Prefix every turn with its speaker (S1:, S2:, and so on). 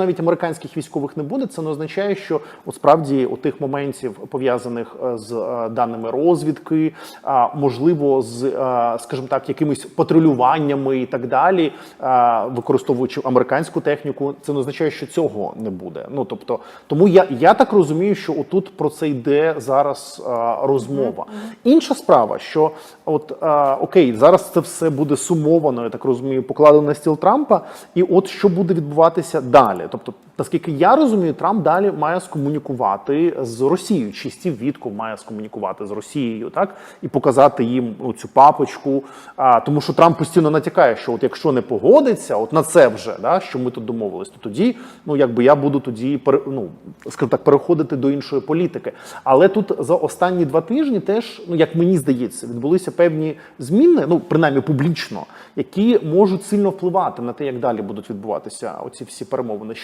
S1: навіть американських військових не буде, це не означає, що от справді у тих моментів пов'язаних е, з е, даними розвідки, а, можливо, з, е, скажімо так, якимись патрулюваннями і так далі, е, використовуючи американську техніку, це не означає, що цього не буде. Ну тобто, тому я, я так розумію, що отут про це йде зараз е, розмова. Інша справа, що от е, окей, зараз це все буде сумовано, я так розумію, покладено на стіл Трампа, і от що буде відбуватися далі. Тобто, наскільки я розумію, Трамп далі має скомунікувати з Росією. Чи Стів Вітков має скомунікувати з Росією, так і показати їм ну, цю папочку. А, тому що Трамп постійно натякає, що от якщо не погодиться, от на це вже да, що ми тут домовились, то тоді ну якби я буду тоді ну, скажімо так, переходити до іншої політики. Але тут за останні два тижні теж, ну як мені здається, відбулися певні зміни, ну принаймні публічно, які можуть сильно впливати на те, як далі будуть відбуватися оці всі перемовини.